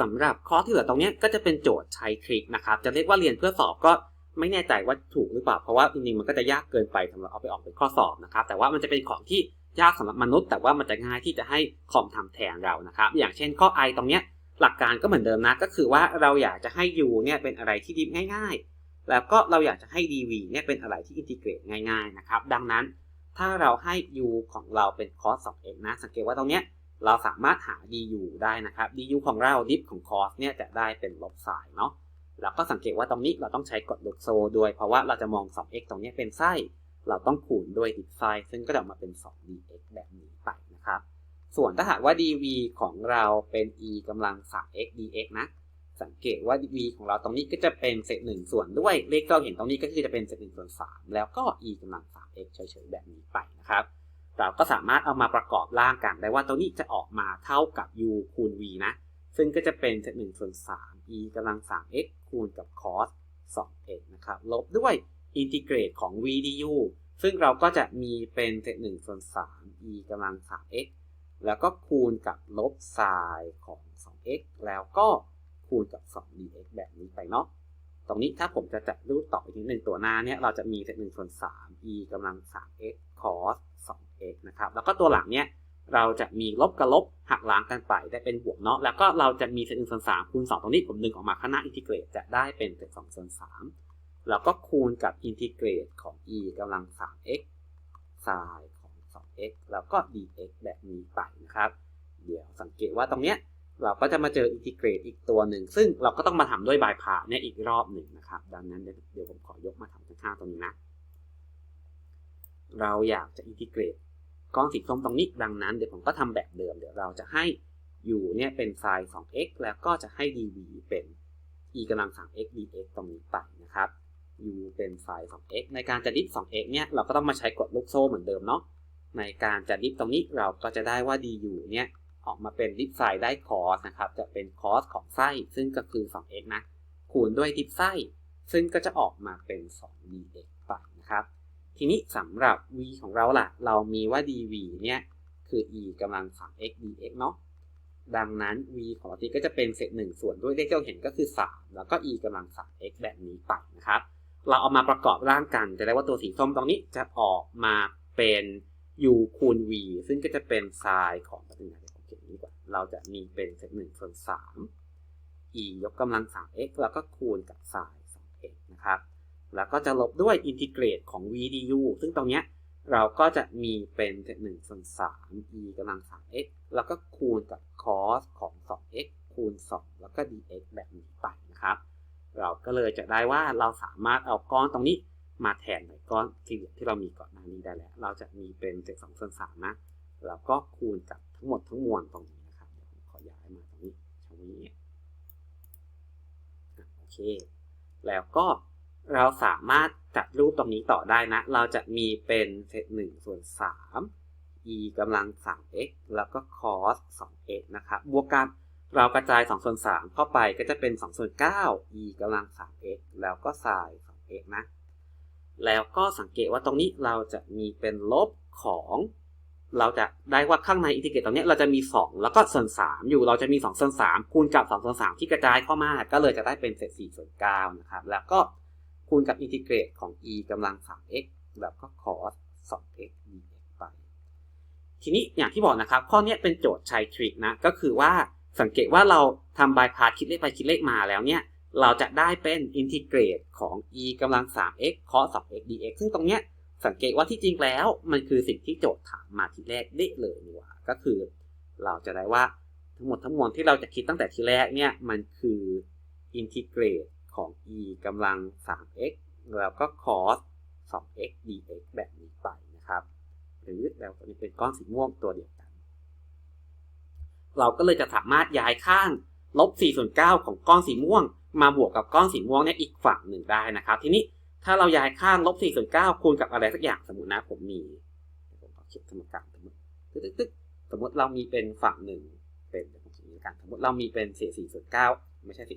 สำหรับข้อที่เหลือตรงนี้ก็จะเป็นโจทย์ใช้ทริคนะครับ จะเรียกว่าเรียนเพื่อสอบก็ไม่แน่ใจว่าถูกหรือเปล่า เพราะว่าจริงๆมันก็จะยากเกินไปสำหรับเอาไปออกเป็นข้อสอบนะครับ แต่ว่ามันจะเป็นของที่ยากสำหรับมนุษย์ แต่ว่ามันจะง่ายที่จะให้คอมทำแทนเรานะครับ อย่างเช่นข้อ i ตรงเนี้ยหลักการก็เหมือนเดิมนะ ก็คือว่าเราอยากจะให้ u เนี่ยเป็นอะไรที่ดิฟง่าย ๆ แล้วก็เราอยากจะให้ dv เนี่ยเป็นอะไรที่อินทิเกรตง่าย ๆนะครับ ดังนั้นถ้าเราให้ u ของเราเป็น cos 2x นะ สังเกตว่าตรงเนี้ย เราสามารถหา du ได้นะครับ du ของเราดิฟของ cos เนี่ยจะได้เป็นลบสายเนาะแล้วก็สังเกตว่าตรงนี้เราต้องใช้กฎลูกโซ่ด้วยเพราะว่าเราจะมอง 2x ตรงนี้เป็นไส้ เราต้องคูณด้วยดิฟไส้ซึ่งก็จะออกมาเป็น 2dx แบบนี้ไปนะครับ ส่วนถ้าหากว่า dv ของเราเป็น e กำลัง 3x dx นะ สังเกตว่า v ของเราตรงนี้ก็จะเป็นเศษหนึ่งส่วนด้วยเลขที่เราเห็นตรงนี้ก็คือจะเป็นเศษหนึ่งส่วน3แล้วก็ e กำลัง 3x เฉยๆแบบนี้ไปนะครับ เราก็สามารถเอามาประกอบร่างกันได้ว่าตัวนี้จะออกมาเท่ากับ u คูณ v นะ ซึ่งก็จะเป็นเศษหนึ่งส่วน3 e กำลัง 3x คูณกับ cos 2x นะครับลบด้วยอินทิเกรตของ v du ซึ่งเราก็จะมีเป็นเศษหนึ่งส่วน3 e กำลัง 3x แล้วก็คูณกับลบไซน์ของ 2x แล้วก็คูณกับ 2dx แบบนี้ไปเนาะ ตรงนี้ถ้าผมจะจัดรูปต่อไปทีหนึ่งตัวหน้าเนี่ย เราจะมีเศษหนึ่งส่วน3 e กำลัง 3x cos x นะครับแล้วก็ตัวหลังเนี่ยเราจะมีลบกับลบหักล้างกันไปได้เป็นบวกเนาะแล้วก็เราจะมีเศษหนึ่งส่วน3คูณ2ตรงนี้ผมดึงออกมาข้างหน้าอินทิเกรตจะได้เป็นเศษ2ส่วน3แล้วก็คูณกับอินทิเกรตของ e กำลัง 3x sin ของ 2x แล้วก็ dx แบบนี้ไปนะครับ เดี๋ยวสังเกตว่าตรงเนี้ยเราก็จะมาเจออินทิเกรตอีกตัวหนึ่ง ซึ่งเราก็ต้องมาทำด้วยบายพาเนี่ยอีกรอบหนึ่งนะครับ ดังนั้นเดี๋ยวผมขอยกมาทำข้างๆตรงนี้นะ เราอยากจะอินทิเกรต ก้อนสีส้มตรงนี้ ดังนั้นเดี๋ยวผมก็ทำแบบเดิม เดี๋ยวเราจะให้ u เนี่ยเป็น sin 2x แล้วก็จะให้ dv เป็น e กำลัง 3x dx ตรงนี้ไปนะครับ u เป็น sin 2x ในการจะดิฟ 2x เนี่ยเราก็ต้องมาใช้กฎลูกโซ่เหมือนเดิมเนาะ ในการจะดิฟตรงนี้เราก็จะได้ว่า du เนี่ยออกมาเป็นดิฟไซได้ cos นะครับ จะเป็น cos ของไส้ซึ่งก็คือ 2x นะ คูณด้วยดิฟไส้ซึ่งก็จะออกมาเป็น 2dx ทีนี้สำหรับ v ของเราล่ะ เรามีว่า dv เนี่ยคือ e กำลัง 3x dx เนาะดังนั้น v ของเราที่ก็จะเป็นเศษหนึ่งส่วนด้วยเลขที่เราเห็นก็คือ 3 แล้วก็ e กำลัง 3x แบบนี้ไปนะครับ เราเอามาประกอบร่างกันจะได้ว่าตัวสีส้มตรงนี้จะออกมาเป็น u คูณ v ซึ่งก็จะเป็น sin ของตัวนี้ผมเขียนนี้กว่า เราจะมีเป็นเศษหนึ่งส่วน3 e ยกกำลัง 3x แล้วก็คูณกับ sin 2x นะครับ แล้วก็จะลบด้วยอินทิเกรตของ v du ซึ่งตรงเนี้ยเราก็จะมีเป็นเศษหนึ่งส่วน3 e กำลัง 3x แล้วก็คูณกับ cos ของ 2x คูณ 2 แล้วก็ dx แบบนี้ไปนะครับ เราก็เลยจะได้ว่าเราสามารถเอาก้อนตรงนี้มาแทนในก้อนสี่เหลี่ยมที่เรามีก่อนหน้านี้ได้แล้ว เราจะมีเป็นเศษสองส่วนสามนะ แล้วก็คูณกับทั้งหมดทั้งมวลตรงนี้นะครับเดี๋ยวผมขอย้ายมาตรงนี้ช่องนี้โอเค แล้วก็ เราสามารถจัดรูปตรงนี้ต่อได้นะ เราจะมีเป็นเศษหนึ่งส่วนสาม e กำลัง 3x แล้วก็ cos 2x นะครับ บวกกับเรากระจาย2ส่วน3เข้าไปก็จะเป็น2ส่วน9 e กำลัง 3x แล้วก็ sin 2x นะ แล้วก็สังเกตว่าตรงนี้เราจะมีเป็นลบของ เราจะได้ว่าข้างในอินทิเกรตตรงนี้เราจะมี 2 แล้วก็ส่วน 3 อยู่ เราจะมี2ส่วน3คูณกับ2ส่วน3ที่กระจายเข้ามา ก็เลยจะได้เป็นเศษ4ส่วน9นะครับ แล้วก็ คูณกับอินทิเกรตของ e กำลัง 3x แล้วก็ cos 2x dx ไป ทีนี้อย่างที่บอกนะครับ ข้อนี้เป็นโจทย์ใช้ทริคนะ ก็คือว่าสังเกตว่าเราทำบายพาสคิดเลขไปคิดเลขมาแล้วเนี่ย เราจะได้เป็นอินทิเกรตของ e กำลัง 3x cos 2x dx ซึ่งตรงเนี้ยสังเกตว่าที่จริงแล้วมันคือสิ่งที่โจทย์ถามมาทีแรกได้เลยนี่หว่า ก็คือเราจะได้ว่าทั้งหมดทั้งมวลที่เราจะคิดตั้งแต่ทีแรกเนี่ย มันคืออินทิเกรต ของ e กำลัง 3x แล้วก็ cos 2x dx แบบนี้ไปนะครับ หรือแล้วตัวนี้เป็นก้อนสีม่วงตัวเดียวกัน เราก็เลยจะสามารถย้ายข้างลบ4ส่วน9ของก้อนสีม่วง มาบวกกับก้อนสีม่วงเนี่ยอีกฝั่งหนึ่งได้นะครับ ทีนี้ถ้าเราย้ายข้างลบ4ส่วน9คูณกับอะไรสักอย่างสมมตินะผมมีผมเขียนสมการสมมติตึ๊กตึ๊กสมมติเรามีเป็นฝั่งหนึ่งเป็นผมเขียนกันสมมติเรามีเป็นเศษ4ส่วน9ไม่ใช่สิ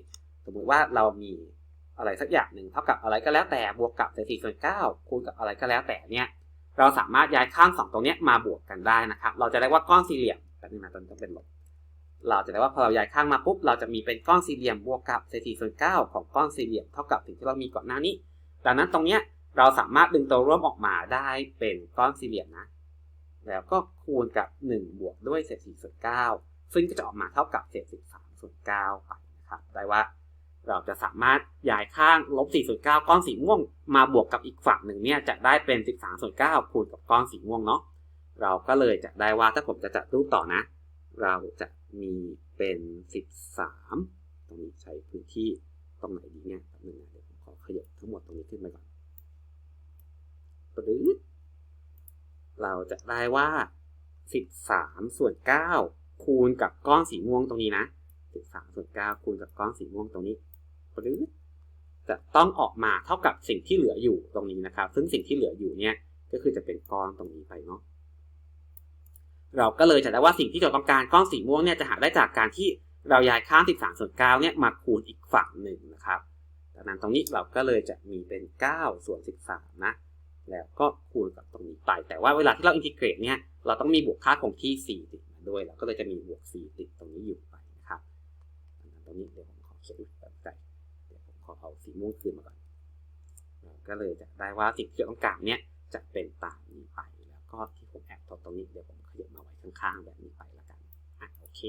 มมติว่าเรามีอะไรสักอย่างหนึ่งเท่ากับอะไรก็แล้วแต่บวกกับเศษ4ส่วน9คูณกับอะไรก็แล้วแต่เนี่ยเราสามารถย้ายข้างสองตรงนี้มาบวกกันได้นะครับ เราจะได้ว่าก้อนสี่เหลี่ยมแบบนี้นะตอนนี้ต้องเป็นลบเราจะได้ว่าพอเราย้ายข้างมาปุ๊บเราจะมีเป็นก้อนสี่เหลี่ยมบวกกับเศษสี่ส่วนเก้าของก้อนสี่เหลี่ยมเท่ากับสิ่งที่เรามีก่อนหน้านี้ ดังนั้นตรงเนี้ยเราสามารถดึงตัวร่วมออกมาได้เป็นก้อนสี่เหลี่ยมนะ แล้วก็คูณกับ 1 บวกด้วยเศษ4ส่วน9ซึ่งก็จะออกมาเท่ากับเศษ13ส่วน9ไปนะครับได้ว่า เราจะสามารถย้ายข้างลบ4ส่วน9ก้อนสีม่วง มาบวกกับอีกฝั่งหนึ่งเนี่ยจะได้เป็น 13ส่วน9คูณกับก้อนสีม่วงเนาะเราก็เลยจะได้ว่าถ้าผมจะจัดรูปต่อนะ เราจะมีเป็น 13 ตรงนี้ใช้พื้นที่ตรงไหนดีเนี่ยแป๊บนึงนะเดี๋ยวผมขอขยับทั้งหมดตรงนี้ขึ้นไปก่อนปรึ๊ดเราจะได้ว่า 13 ส่วน 9 คูณกับก้อนสีม่วงตรงนี้นะ 13 ส่วน 9 คูณกับก้อนสีม่วงตรงนี้ ปรึ๊ดจะต้องออกมาเท่ากับสิ่งที่เหลืออยู่ตรงนี้นะครับ ซึ่งสิ่งที่เหลืออยู่เนี่ยก็คือจะเป็นก้อนตรงนี้ไปเนาะเราก็เลยจะได้ว่าสิ่งที่เราต้องการก้อนสีม่วงเนี่ยจะหาได้จากการที่เราย้ายข้าง13ส่วน9เนี่ยมาคูณอีกฝั่งหนึ่งนะครับดังนั้นตรงนี้เราก็เลยจะมีเป็น9ส่วน13นะแล้วก็คูณกับตรงนี้ไป แต่ว่าเวลาที่เราอินทิเกรตเนี่ยเราต้องมีบวกค่าคงที่ 4 ติดมาด้วยเราก็เลยจะมีบวก 4 ติดตรงนี้อยู่ไปนะครับดังนั้นตรงนี้เดี๋ยวผมขอเขียน สีม่วงคืนมาก่อนก็เลยจะได้ว่าสิ่งที่เราต้องการเนี่ยจะเป็นตามนี้ไป แล้วก็ที่ผมแอบทดตรงนี้เดี๋ยวผมขยับมาไว้ข้างๆแบบนี้ไปละกันอะโอเค